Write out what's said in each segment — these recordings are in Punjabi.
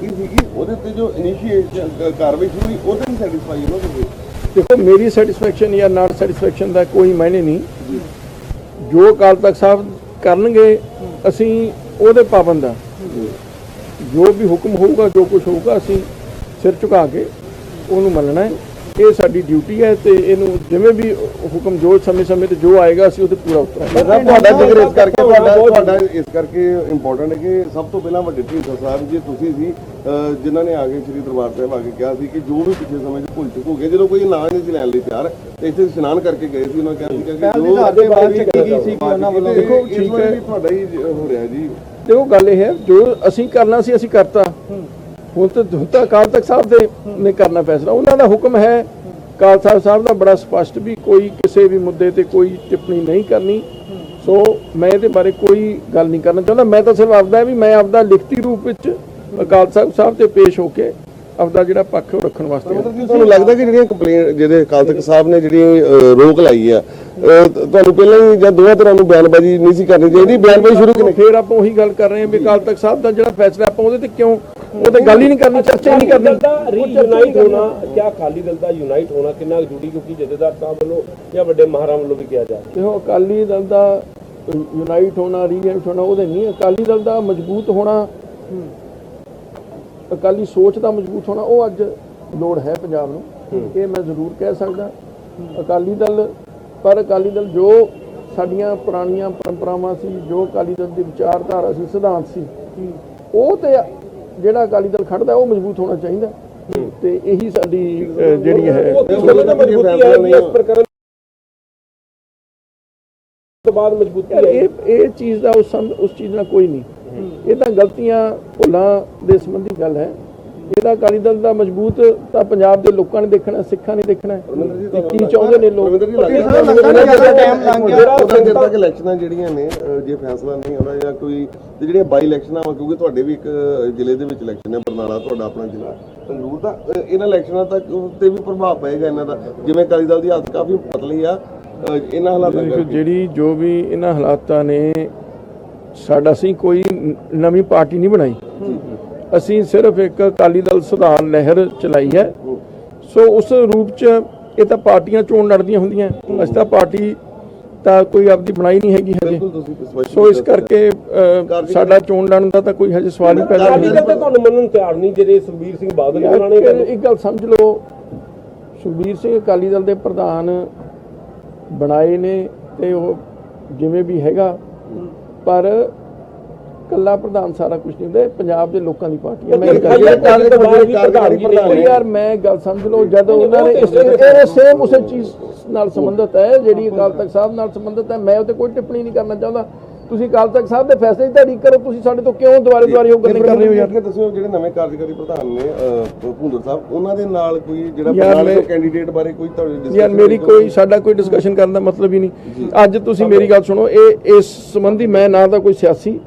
ਕੀ ਸੀਗੀ ਉਹਦੇ ਤੇ ਜੋ ਇਨੀਸ਼ੀਏਟ ਕਾਰਵਾਈ ਸ਼ੁਰੂ ਹੋਈ, ਉਹਦੇ ਨਹੀਂ ਸੈਟੀਸਫਾਈ ਹੋ ਤੁਸੀਂ? ਦੇਖੋ, ਮੇਰੀ ਸੈਟੀਸਫੈਕਸ਼ਨ ਜਾਂ ਨਾਟ ਸੈਟੀਸਫੈਕਸ਼ਨ ਦਾ ਕੋਈ ਮਾਇਨੇ ਨਹੀਂ। ਜੋ ਅਕਾਲ ਤਖਤ ਸਾਹਿਬ ਕਰਨਗੇ, ਅਸੀਂ ਉਹਦੇ ਪਾਬੰਦ ਆ। ਜੋ ਵੀ ਹੁਕਮ ਹੋਊਗਾ, ਜੋ ਕੁਝ ਹੋਊਗਾ, ਅਸੀਂ ਸਿਰ ਝੁਕਾ ਕੇ ਉਹਨੂੰ ਮੰਨਣਾ ਹੈ। ਇਹ ਸਾਡੀ ਡਿਊਟੀ ਹੈ ਤੇ ਇਹਨੂੰ ਜਿਵੇਂ ਵੀ ਹੁਕਮ ਜੋ ਸਮੇਂ-ਸਮੇਂ ਤੇ ਜੋ ਆਏਗਾ ਅਸੀਂ ਉਹਦੇ ਪੂਰਾ ਉਤਰਾਂਗੇ। ਤੁਹਾਡਾ ਜ਼ਿਕਰ ਇਸ ਕਰਕੇ ਤੁਹਾਡਾ ਤੁਹਾਡਾ ਇਸ ਕਰਕੇ ਇੰਪੋਰਟੈਂਟ ਹੈ ਕਿ ਸਭ ਤੋਂ ਪਹਿਲਾਂ ਵੱਡੇ ਢੀਂਡਸਾ ਸਾਹਿਬ ਜੀ ਤੁਸੀਂ ਸੀ ਜਿਨ੍ਹਾਂ ਨੇ ਆ ਕੇ ਸ੍ਰੀ ਦਰਬਾਰ ਸਾਹਿਬ ਆ ਕੇ ਕਿਹਾ ਸੀ ਕਿ ਜੋ ਵੀ ਪਿਛਲੇ ਸਮੇਂ 'ਚ ਭੁੱਲ ਚੁੱਕ ਹੋ ਗਏ ਜਦੋਂ ਕੋਈ ਨਾਂ ਨਹੀਂ ਸੀ ਲੈਣ ਲਈ ਤਿਆਰ ਤੇ ਇੱਥੇ ਇਸ਼ਨਾਨ ਕਰਕੇ ਗਏ ਸੀ ਉਹਨਾਂ ਕਿਹਾ ਸੀ ਕਿ ਜੋ ਸਾਡੇ ਬਾਅਦ ਚੱਕੀ ਗਈ ਸੀ ਕਿ ਉਹਨਾਂ ਵੱਲੋਂ ਦੇਖੋ ਠੀਕ। ਹੈ। ਤੁਹਾਡਾ ਹੀ ਹੋ ਰਿਹਾ ਜੀ। ਦੇਖੋ ਗੱਲ ਇਹ ਹੈ ਜੋ ਅਸੀਂ ਕਰਨਾ ਸੀ ਅਸੀਂ ਕਰਤਾ। ਹੁਣ ਤਾਂ ਹੁਣ ਤਾਂ ਅਕਾਲ ਤਖਤ ਸਾਹਿਬ ਦੇ ਨੇ ਕਰਨਾ ਫੈਸਲਾ। ਉਹਨਾਂ ਦਾ ਹੁਕਮ ਹੈ ਅਕਾਲ ਤਖਤ ਸਾਹਿਬ ਦਾ ਬੜਾ ਸਪਸ਼ਟ ਵੀ ਕੋਈ ਕਿਸੇ ਵੀ ਮੁੱਦੇ ਤੇ ਕੋਈ ਟਿੱਪਣੀ ਨਹੀਂ ਕਰਨੀ। ਸੋ ਮੈਂ ਇਹਦੇ ਬਾਰੇ ਕੋਈ ਗੱਲ ਨਹੀਂ ਕਰਨਾ ਚਾਹੁੰਦਾ। ਮੈਂ ਤਾਂ ਸਿਰਫ ਆਪਦਾ ਵੀ ਮੈਂ ਆਪਦਾ ਲਿਖਤੀ ਰੂਪ ਵਿੱਚ ਅਕਾਲ ਤਖਤ ਸਾਹਿਬ ਤੇ ਪੇਸ਼ ਹੋ ਕੇ ਆਪਦਾ ਜਿਹੜਾ ਪੱਖ ਉਹ ਰੱਖਣ ਵਾਸਤੇ। ਤੁਹਾਨੂੰ ਲੱਗਦਾ ਕਿ ਜਿਹੜੀਆਂ ਕੰਪਲੇਂਟ ਜਿਹਦੇ ਅਕਾਲ ਤਖਤ ਸਾਹਿਬ ਨੇ ਜਿਹੜੀ ਰੋਕ ਲਾਈ ਆ ਤੁਹਾਨੂੰ ਪਹਿਲਾਂ ਹੀ ਜਾਂ ਦੋਵਾਂ ਤਰ੍ਹਾਂ ਨੂੰ ਬਿਆਨਬਾਜ਼ੀ ਨਹੀਂ ਸੀ ਕਰਨੀ ਚਾਹੀਦੀ? ਬਿਆਨਬਾਜ਼ੀ ਸ਼ੁਰੂ ਕਿਨੇ ਫਿਰ ਆਪਾਂ ਉਹੀ ਗੱਲ ਕਰ ਰਹੇ ਹਾਂ ਵੀ ਅਕਾਲ ਤਖਤ ਸਾਹਿਬ ਦਾ ਜਿਹੜਾ ਫੈਸਲਾ ਆਪਾਂ ਉਹਦੇ ਤੇ ਕਿਉਂ ਉਹਦੇ ਗੱਲ ਹੀ ਨਹੀਂ ਕਰਨੀ ਚਰਚਾ ਹੀ ਨਹੀਂ ਕਰਨੀ। ਰੀਯੂਨਾਈਟ ਹੋਣਾ ਕਿਆ ਅਕਾਲੀ ਦਲ ਦਾ ਯੂਨਾਈਟ ਹੋਣਾ ਕਿੰਨਾ ਜ਼ਰੂਰੀ ਕਿਉਂਕਿ ਜਥੇਦਾਰ ਸਾਹਿਬ ਵੱਲੋਂ ਜਾਂ ਵੱਡੇ ਮਹਾਰਾਂ ਵੱਲੋਂ ਵੀ ਕਿਹਾ ਜਾ ਰਿਹਾ। ਅਕਾਲੀ ਦਲ ਦਾ ਯੂਨਾਈਟ ਹੋਣਾ ਰੀਯੂਨਾਈਟ ਹੋਣਾ ਉਹਦੇ ਨਹੀਂ ਅਕਾਲੀ ਦਲ ਦਾ ਮਜ਼ਬੂਤ ਹੋਣਾ ਅਕਾਲੀ ਸੋਚ ਦਾ ਮਜ਼ਬੂਤ ਹੋਣਾ ਉਹ ਅੱਜ ਲੋੜ ਹੈ ਪੰਜਾਬ ਨੂੰ। ਇਹ ਮੈਂ ਜ਼ਰੂਰ ਕਹਿ ਸਕਦਾ। ਅਕਾਲੀ ਦਲ ਪਰ ਅਕਾਲੀ ਦਲ ਜੋ ਸਾਡੀਆਂ ਪੁਰਾਣੀਆਂ ਪਰੰਪਰਾਵਾਂ ਸੀ ਜੋ ਅਕਾਲੀ ਦਲ ਦੀ ਵਿਚਾਰਧਾਰਾ ਸੀ ਸਿਧਾਂਤ ਸੀ ਉਹ ਤੇ ਜਿਹੜਾ ਅਕਾਲੀ ਦਲ ਖੜਦਾ ਉਹ ਮਜ਼ਬੂਤ ਹੋਣਾ ਚਾਹੀਦਾ। ਤੇ ਇਹੀ ਸਾਡੀ ਜਿਹੜੀ ਹੈ ਬਾਅਦ ਮਜ਼ਬੂਤੀ ਇਹ ਇਹ ਚੀਜ਼ ਦਾ ਉਸ ਉਸ ਚੀਜ਼ ਨਾਲ ਕੋਈ ਨਹੀਂ। ਇਹ ਤਾਂ ਗਲਤੀਆਂ ਭੁੱਲਾਂ ਦੇ ਸੰਬੰਧੀ ਗੱਲ ਹੈ। ਇਹਦਾ ਅਕਾਲੀ ਦਲ ਦਾ ਮਜ਼ਬੂਤ ਤਾਂ ਪੰਜਾਬ ਦੇ ਲੋਕਾਂ ਨੇ ਦੇਖਣਾ ਸਿੱਖਾਂ ਨੇ ਦੇਖਣਾ। ਕਿ ਚਾਹੁੰਦੇ ਨੇ ਲੋਕ? ਰਵਿੰਦਰ ਜੀ ਲੱਗਦਾ ਲੱਗਦਾ ਜ਼ਿਆਦਾ ਟਾਈਮ ਲੰਘ ਗਿਆ। ਜਿਹੜਾ ਉਹਦਾ ਜਿਹੜਾ ਕਿ ਇਲੈਕਸ਼ਨਾਂ ਜਿਹੜੀਆਂ ਨੇ ਅਹ, ਜੇ ਫੈਸਲਾ ਨਹੀਂ ਆਉਂਦਾ ਜਾਂ ਕੋਈ ਤੇ ਜਿਹੜੀਆਂ ਬਾਈ ਇਲੈਕਸ਼ਨਾਂ ਵਾ ਕਿਉਂਕਿ ਤੁਹਾਡੇ ਵੀ ਇੱਕ ਅਹ, ਜ਼ਿਲ੍ਹੇ ਦੇ ਵਿੱਚ ਇਲੈਕਸ਼ਨ ਹੈ ਬਰਨਾਲਾ ਤੁਹਾਡਾ ਆਪਣਾ ਜ਼ਿਲ੍ਹਾ ਸੰਗਰੂਰ ਦਾ ਅਹ, ਇਹਨਾਂ ਇਲੈਕਸ਼ਨਾਂ ਤੱਕ ਤੇ ਵੀ ਪ੍ਰਭਾਵ ਪਏਗਾ ਇਹਨਾਂ ਦਾ। ਜਿਵੇਂ ਅਕਾਲੀ ਦਲ ਦੀ ਹਾਲਤ ਕਾਫੀ ਪਤਲੀ ਆ ਇਹਨਾਂ ਹਾਲਾਤਾਂ ਜਿਹੜੀ ਜੋ ਵੀ ਇਹਨਾਂ ਹਾਲਾਤਾਂ ਨੇ ਸਾਡਾ ਅਸੀਂ ਕੋਈ ਨਵੀਂ ਪਾਰਟੀ ਨਹੀਂ ਬਣਾਈ। ਅਸੀਂ ਸਿਰਫ ਇੱਕ ਅਕਾਲੀ ਦਲ ਸੁਧਾਰ ਲਹਿਰ ਚਲਾਈ ਹੈ। ਸੋ ਉਸ ਰੂਪ ਚ ਇਹ ਤਾਂ ਪਾਰਟੀਆਂ ਚੋਣ ਲੜਦੀਆਂ ਹੁੰਦੀਆਂ। ਅਸੀਂ ਤਾਂ ਪਾਰਟੀ ਤਾਂ ਕੋਈ ਆਪਦੀ ਬਣਾਈ ਨਹੀਂ ਹੈਗੀ ਹਜੇ। ਸੋ ਇਸ ਕਰਕੇ ਸਾਡਾ ਚੋਣ ਲੜਨ ਦਾ ਤਾਂ ਕੋਈ ਹਜੇ ਸਵਾਲ ਹੀ ਪੈਦਾ ਨਹੀਂ ਤਾਂ ਤੁਹਾਨੂੰ ਮੰਨਣ ਤਿਆਰ ਨਹੀਂ ਜਿਹੜੇ ਸੁਖਬੀਰ ਸਿੰਘ ਬਾਦਲ ਉਹਨਾਂ ਨੇ ਇੱਕ ਗੱਲ ਸਮਝ ਲਓ ਸੁਖਬੀਰ ਸਿੰਘ ਅਕਾਲੀ ਦਲ ਦੇ ਪ੍ਰਧਾਨ ਬਣਾਏ ਨੇ ਤੇ ਉਹ ਜਿਵੇਂ ਵੀ ਹੈਗਾ। ਪਰ ਕੱਲਾ ਪ੍ਰਧਾਨ ਸਾਰਾ ਕੁਝ ਨਹੀਂ ਹੁੰਦਾ ਇਹ ਪੰਜਾਬ ਦੇ ਲੋਕਾਂ ਦੀ ਪਾਰਟੀ ਹੈ। ਮੈਂ ਗੱਲ ਯਾਰ ਮੈਂ ਸਮਝ ਲਓ ਜਦੋਂ ਉਹਨਾਂ ਨੇ ਇਸ ਇਹ ਸੇਮ ਉਸੇ ਚੀਜ਼ ਨਾਲ ਸੰਬੰਧਿਤ ਹੈ ਜਿਹੜੀ ਅਕਾਲ ਤਖਤ ਸਾਹਿਬ ਨਾਲ ਸੰਬੰਧਿਤ ਹੈ ਮੈਂ ਉਹ ਤੇ ਕੋਈ ਟਿੱਪਣੀ ਨਹੀਂ ਕਰਨਾ ਚਾਹੁੰਦਾ। ਤੁਸੀਂ ਅਕਾਲ ਤਖਤ ਸਾਹਿਬ ਦੇ ਫੈਸਲੇ ਦੀ ਤਾਰੀਖ ਕਰੋ ਤੁਸੀਂ ਸਾਡੇ ਤੋਂ ਕਿਉਂ ਦੁਬਾਰੇ ਦੁਬਾਰੇ ਉਹ ਗੱਲਾਂ ਕਰ ਰਹੇ ਹੋ ਯਾਰ ਦੱਸਿਓ ਜਿਹੜੇ ਨਵੇਂ ਕਾਰਜਕਾਰੀ ਪ੍ਰਧਾਨ ਨੇ ਭੁੰਦਰ ਸਾਹਿਬ ਉਹਨਾਂ ਦੇ ਨਾਲ ਕੋਈ ਜਿਹੜਾ ਦੇ ਕੈਂਡੀਡੇਟ ਬਾਰੇ ਕੋਈ ਤੁਹਾਡੀ ਯਾਰ ਮੇਰੀ? ਕੋਈ ਸਾਡਾ ਕੋਈ ਡਿਸਕਸ਼ਨ ਕਰਨ ਦਾ ਮਤਲਬ ਹੀ ਨਹੀਂ। ਅੱਜ ਤੁਸੀਂ ਮੇਰੀ ਗੱਲ ਸੁਣੋ ਇਹ ਇਸ ਸੰਬੰਧੀ ਮੈਂ ਨਾ ਤਾਂ ਕੋਈ ਸਿਆਸੀ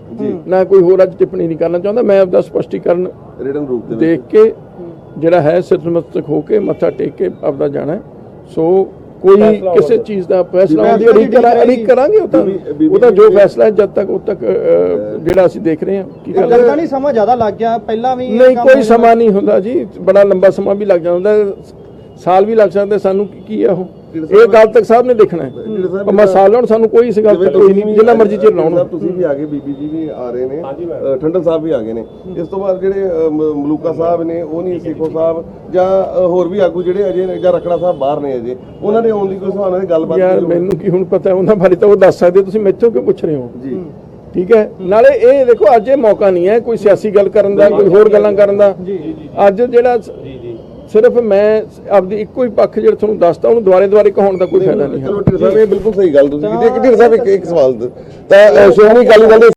ਨਾ ਕੋਈ ਹੋਰ ਅੱਜ ਟਿੱਪਣੀ ਨਹੀਂ ਕਰਨਾ ਚਾਹੁੰਦਾ ਮੈਂ ਆਪਦਾ ਸਪਸ਼ਟੀਕਰਨ ਰਿਟਨ ਰੂਪ ਦੇ ਵਿੱਚ। ਦੇਖ ਕੇ ਜਿਹੜਾ ਹੈ ਸਿਰਮਸਤਕ ਹੋ ਕੇ ਮੱਥਾ ਟੇਕ ਕੇ ਆਪਦਾ ਜਾਣਾ। ਸੋ ਕੋਈ ਕਿਸੇ ਚੀਜ਼ ਦਾ ਫੈਸਲਾ ਅੜੀਕ ਕਰਾਂਗੇ ਉਹ ਤਾਂ। ਉਹ ਤਾਂ ਜੋ ਫੈਸਲਾ ਹੈ ਜਦ ਤੱਕ ਉਦ ਤੱਕ ਜਿਹੜਾ ਅਸੀਂ ਦੇਖ ਰਹੇ ਹਾਂ ਕੀ ਕਰ ਲੱਗਦਾ ਨਹੀਂ ਸਮਾਂ ਜ਼ਿਆਦਾ ਲੱਗ ਗਿਆ ਪਹਿਲਾਂ ਵੀ ਨਹੀਂ ਕੋਈ। ਸਮਾਂ ਨਹੀਂ ਹੁੰਦਾ ਜੀ। ਬੜਾ ਲੰਬਾ ਸਮਾਂ ਵੀ ਲੱਗ ਜਾਂਦਾ। ਹੈ। ਸਾਲ ਵੀ ਲੱਗ ਸਕਦੇ ਸਾਨੂੰ ਕੀ- ਕੀ ਹੈ ਉਹ? ਇਹ ਗੱਲ ਤੱਕ ਸਾਹਿਬ ਨੇ ਦੇਖਣਾ ਹੈ। ਪਰ ਸਾਲ ਲਾਉਣ ਸਾਨੂੰ ਕੋਈ ਇਸ ਗੱਲ ਤੱਕ ਕੋਈ ਨਹੀਂ ਜਿੰਨਾ ਮਰਜ਼ੀ ਚਿਰ ਲਾਉਣ। ਤੁਸੀਂ ਵੀ ਆ ਗਏ ਬੀਬੀ ਜੀ ਵੀ ਆ ਰਹੇ ਨੇ ਠੰਡਲ ਸਾਹਿਬ ਵੀ ਆ ਗਏ ਨੇ। ਇਸ ਤੋਂ ਬਾਅਦ ਜਿਹੜੇ ਮਲੂਕਾ ਸਾਹਿਬ ਨੇ ਉਹ ਨਹੀਂ ਸੇਖੋ ਸਾਹਿਬ ਜਾਂ ਹੋਰ ਵੀ ਆਗੂ ਜਿਹੜੇ ਅਜੇ ਜਾਂ ਰਖੜਾ ਸਾਹਿਬ ਬਾਹਰ ਨੇ ਅਜੇ ਉਹਨਾਂ ਦੇ ਆਉਣ ਦੀ ਕੋਈ ਸੁਭਾਵਨਾ ਦੀ ਗੱਲਬਾਤ ਯਾਰ? ਮੈਨੂੰ ਕੀ ਹੁਣ ਪਤਾ ਹੈ, ਉਹਨਾਂ ਬਾਰੇ ਤਾਂ ਉਹ ਦੱਸ ਸਕਦੇ ਤੁਸੀਂ ਮੈਥੋਂ ਕਿਉਂ ਪੁੱਛ ਰਹੇ ਹੋ? ਜੀ। ਠੀਕ ਹੈ? ਨਾਲੇ ਇਹ ਦੇਖੋ ਅੱਜ ਇਹ ਮੌਕਾ ਨਹੀਂ ਹੈ ਕੋਈ ਸਿਆਸੀ ਗੱਲ ਕਰਨ ਦਾ ਕੋਈ ਹੋਰ ਗੱਲਾਂ ਕਰਨ ਦਾ। ਅੱਜ ਜਿਹੜਾ ਸਿਰਫ ਮੈਂ ਆਪਦੀ ਇੱਕੋ ਹੀ ਪੱਖ ਜਿਹੜਾ ਤੁਹਾਨੂੰ ਦੱਸਦਾ ਉਹਨੂੰ ਦੁਆਰੇ ਦੁਆਰੇ ਕਹਾਉਣ ਦਾ ਕੋਈ ਫਾਇਦਾ ਨਹੀਂ ਹੈ ਚਲੋ ਢੀਂਡ ਸਾਹਿਬ ਇਹ ਬਿਲਕੁਲ ਸਹੀ ਗੱਲ ਤੁਸੀਂ ਕੀਤੀ ਇੱਕ ਢੀਂਡ ਸਾਹਿਬ ਇੱਕ ਇੱਕ ਸਵਾਲ ਤਾਂ ਸ਼੍ਰੋਮਣੀ ਅਕਾਲੀ ਦਲ ਦੇ